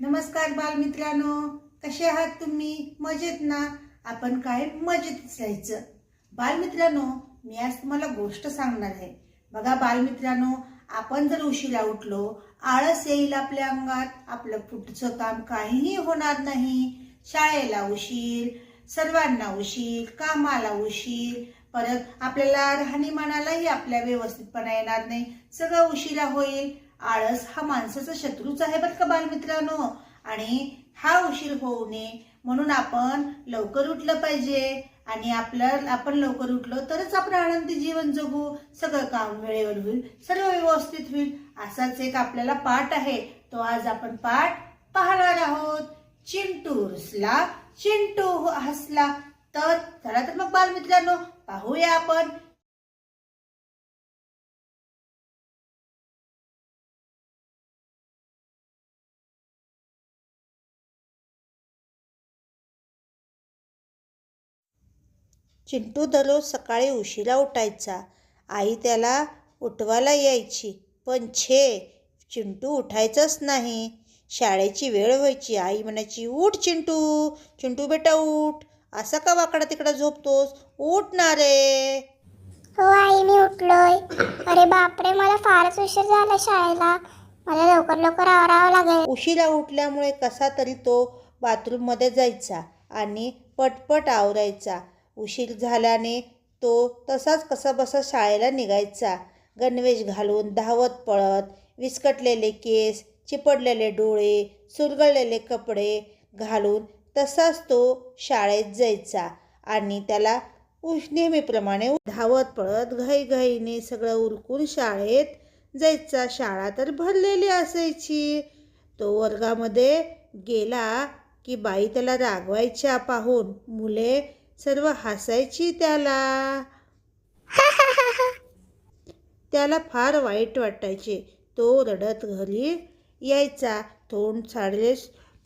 नमस्कार बालमित्रांनो. कसे आहात तुम्ही? मजेत ना? आपण काय मजेत राहायचं बालमित्रांनो मी आज तुम्हाला गोष्ट सांगणार आहे. बघा बालमित्रांनो आपण जर उशिरा उठलो आळस येईल आपल्या अंगात आपलं पुढचं काम काहीही होणार नाही. शाळेला उशीर सर्वांना उशीर कामाला उशीर परत आपल्याला राहणीमानालाही आपल्या व्यवस्थितपणा येणार नाही. सगळं उशिरा होईल. आळस हा माणसाचा शत्रूच आहे बरं का बालमित्रांनो? आणि हा उशीर होऊ नये म्हणून आपण लवकर उठलं पाहिजे. आणि आपलं आपण लवकर उठलो तरच आपण आनंदी जीवन जगू. सगळं काम वेळेवर होईल सर्व व्यवस्थित होईल. असाच एक आपल्याला पाठ आहे. तो आज आपण पाठ पाहणार आहोत. चिंटू रुसला चिंटू हसला. तर चला तर मग बालमित्रांनो पाहूया आपण चिंटू दररोज सकाळी उशिरा उठायचा. आई त्याला उठवायला यायची. पण छे चिंटू उठायचंच नाही. शाळेची वेळ व्हायची. आई म्हणायची उठ चिंटू चिंटू बेटा उठ. असा का वाकडा तिकडा झोपतोस? उठ ना रे. हो आई मी उठलोय. अरे बापरे मला फारच उशीर झाला शाळेला. मला लवकर लवकर आवरावं लागेल. उशिरा उठल्यामुळे कसा तरी तो बाथरूममध्ये जायचा आणि पटपट आवरायचा. उशीर झाल्याने तो तसाच कसाबसा शाळेला निघायचा. गणवेश घालून धावत पळत विस्कटलेले केस चिपडलेले डोळे सुरगळलेले कपडे घालून तसाच तो शाळेत जायचा आणि त्याला उश नेहमीप्रमाणे धावत पळत घाईघाईने सगळं उरकून शाळेत जायचा. शाळा तर भरलेली असायची. तो वर्गामध्ये गेला की बाई त्याला रागवायच्या पाहून मुले सर्व हसायची त्याला. त्याला फार वाईट वाटायचे. तो रडत घरी यायचा. तोंड साडले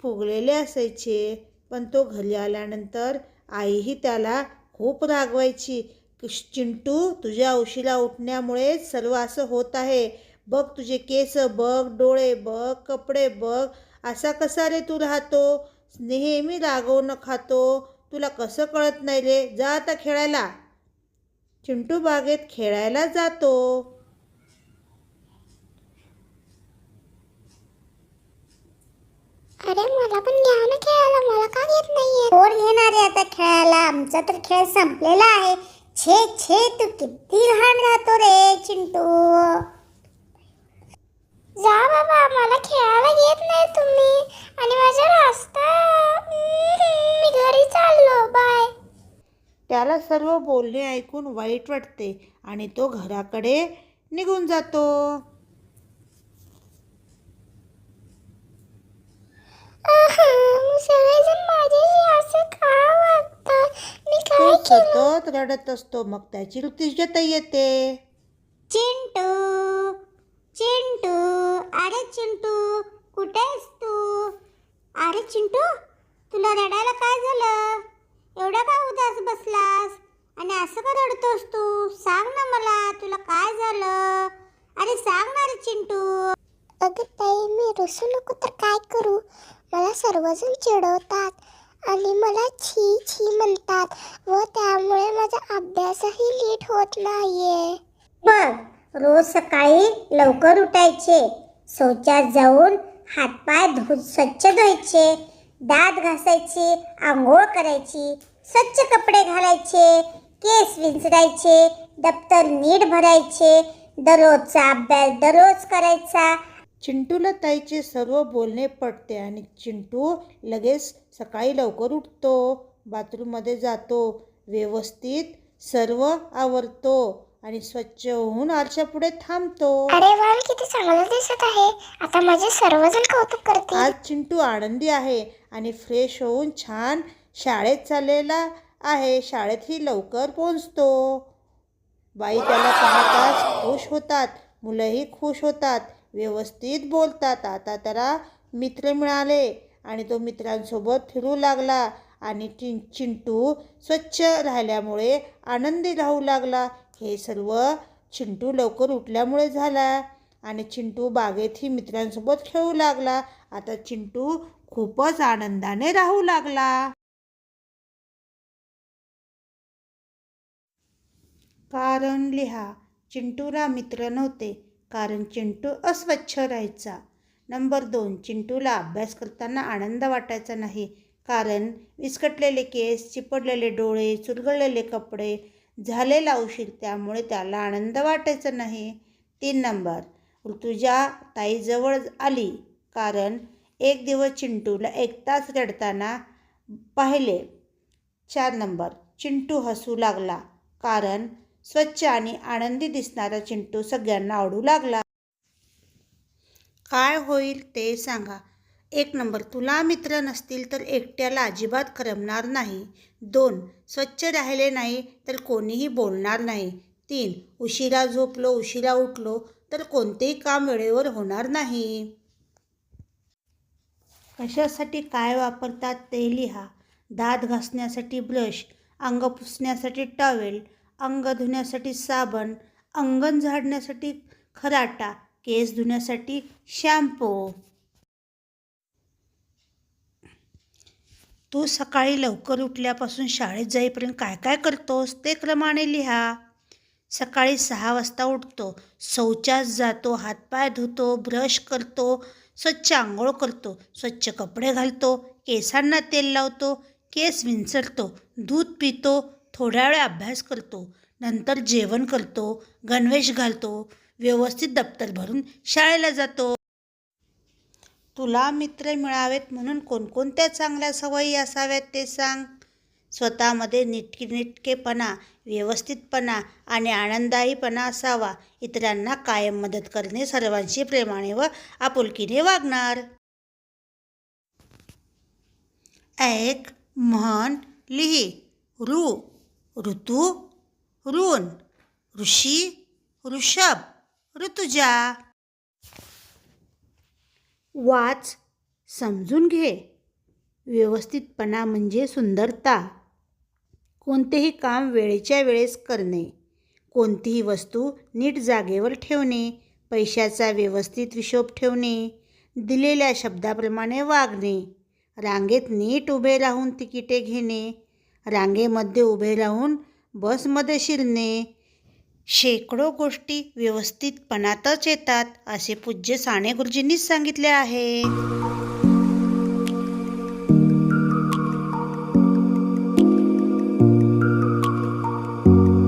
फुगलेले असायचे. पण तो घरी आल्यानंतर आईही त्याला खूप रागवायची. चिंटू तुझ्या उशिरा उठण्यामुळे सर्व असं होत आहे. बघ तुझे केस बघ डोळे बघ कपडे बघ. असा कसा रे तू राहतो? नेहमी रागवणं खातो तुला कसं कळत नाही रे? जा आता खेळायला. चिंटू बागेत खेळायला जातो. अरे मला पण घ्या ना खेळायला मला का घेत नाहीये? कोण घेणार आहे आता खेळायला आमचा तर खेळ संपलेला आहे. छे छे तू किती लहान राहतो रे चिंटू जा बाबा मला खेळायला घेत नाही तुम्ही आणि माझा रास्ता मी घरी चाललो बाय त्याला सर्व बोलणे ऐकून वाईट वाटते आणि तो घराकडे निघून जातो. तो सतत रडत असतो मग त्याची ऋतुजता येते. चिंटू चिंटू अरे चिंटू कुठे आहेस तू? अरे चिंटू तुला रडायला काय झालं? एवढा का उदास बसलास? आणि असं का रडतोस तू? सांग ना मला तुला काय झालं? अरे सांग ना रे चिंटू. अगं ताई मी रुसू नको तर काय करू? मला सर्वजण चिडवतात आणि मला छी छी म्हणतात व त्यामुळे माझा अभ्यासही नीट होत नाहीये. बघ रोज सकाळी लवकर उठायचे. शौचात जाऊन हातपाय धु स्वच्छ धुवायचे. दात घासायचे आंघोळ करायची स्वच्छ कपडे घालायचे केस विंचरायचे दप्तर नीट भरायचे दररोजचा अभ्यास दररोज करायचा. चिंटूला ताईचे सर्व बोलणे पडते आणि चिंटू लगेच सकाळी लवकर उठतो बाथरूममध्ये जातो व्यवस्थित सर्व आवरतो. आणि स्वच्छ होऊन आरशापुढे थांबतो. अरे वा किती चांगलं दिसत आहे. आता माझे सर्वजण कौतुक करतील. आज चिंटू आनंदी आहे आणि फ्रेश होऊन छान शाळेत चाललेला आहे. शाळेतही लवकर पोहोचतो. बाई त्याला पाहताच खुश होतात. मुलंही खुश होतात. व्यवस्थित बोलतात. आता त्याला मित्र मिळाले आणि तो मित्रांसोबत फिरू लागला आणि चिं चिंटू स्वच्छ राहिल्यामुळे आनंदी राहू लागला. हे सर्व चिंटू लवकर उठल्यामुळे झाला आणि चिंटू बागेतही मित्रांसोबत खेळू लागला. आता चिंटू खूपच आनंदाने राहू लागला. कारण लिहा चिंटूला मित्र नव्हते कारण चिंटू अस्वच्छ राहायचा. नंबर दोन चिंटूला अभ्यास करताना आनंद वाटायचा नाही कारण विस्कटलेले केस चिपडलेले डोळे चुरगळलेले कपडे झालेला उशीर त्यामुळे त्याला आनंद वाटायचा नाही. तीन नंबर ऋतुजा ताईजवळ आली कारण एक दिवस चिंटूला एक तास रडताना पाहिले. चार नंबर चिंटू हसू लागला कारण स्वच्छ आणि आनंदी दिसणारा चिंटू सगळ्यांना आवडू लागला. काय होईल ते सांगा. एक नंबर तुला मित्र नसतील तर एकट्याला अजिबात करमणार नाही. दोन स्वच्छ राहिले नाही तर कोणीही बोलणार नाही. तीन उशिरा झोपलो उशिरा उठलो तर कोणतेही काम वेळेवर होणार नाही. कशासाठी काय वापरतात ते लिहा. दात घासण्यासाठी ब्रश अंग पुसण्यासाठी टॉवेल अंग धुण्यासाठी साबण अंगण झाडण्यासाठी खराटा केस धुण्यासाठी शॅम्पू. तू सकाळी लवकर उठल्यापासून शाळेत जाईपर्यंत काय काय करतोस? ते क्रमाने लिहा. सकाळी सहा वाजता उठतो शौचास जातो हातपाय धुतो ब्रश करतो स्वच्छ आंघोळ करतो स्वच्छ कपडे घालतो केसांना तेल लावतो केस विंचरतो दूध पितो थोड्या वेळ अभ्यास करतो नंतर जेवण करतो गणवेश घालतो व्यवस्थित दप्तर भरून शाळेला जातो. तुला मित्र मिळावेत म्हणून कोणकोणत्या चांगल्या सवयी असाव्यात ते सांग. स्वतःमध्ये नीटकी नीटकेपणा व्यवस्थितपणा आणि आनंददायीपणा असावा. इतरांना कायम मदत करणे सर्वांशी प्रेमाने व आपुलकीने वागणार. ऐक म्हण लिही. ऋ ऋतू ऋण. ऋषी ऋषभ ऋतुजा. वाच समजून घे. व्यवस्थितपणा म्हणजे सुंदरता. कोणतेही काम वेळेच्या वेळेस करणे. कोणतीही वस्तू नीट जागेवर ठेवणे. पैशाचा व्यवस्थित हिशोब ठेवणे. दिलेल्या शब्दाप्रमाणे वागणे. रांगेत नीट उभे राहून तिकिटे घेणे. रांगेमध्ये उभे राहून बसमध्ये शिरणे. शेकडो गोष्टी व्यवस्थितपणातच येतात असे पूज्य साने गुरुजींनीच सांगितले आहे.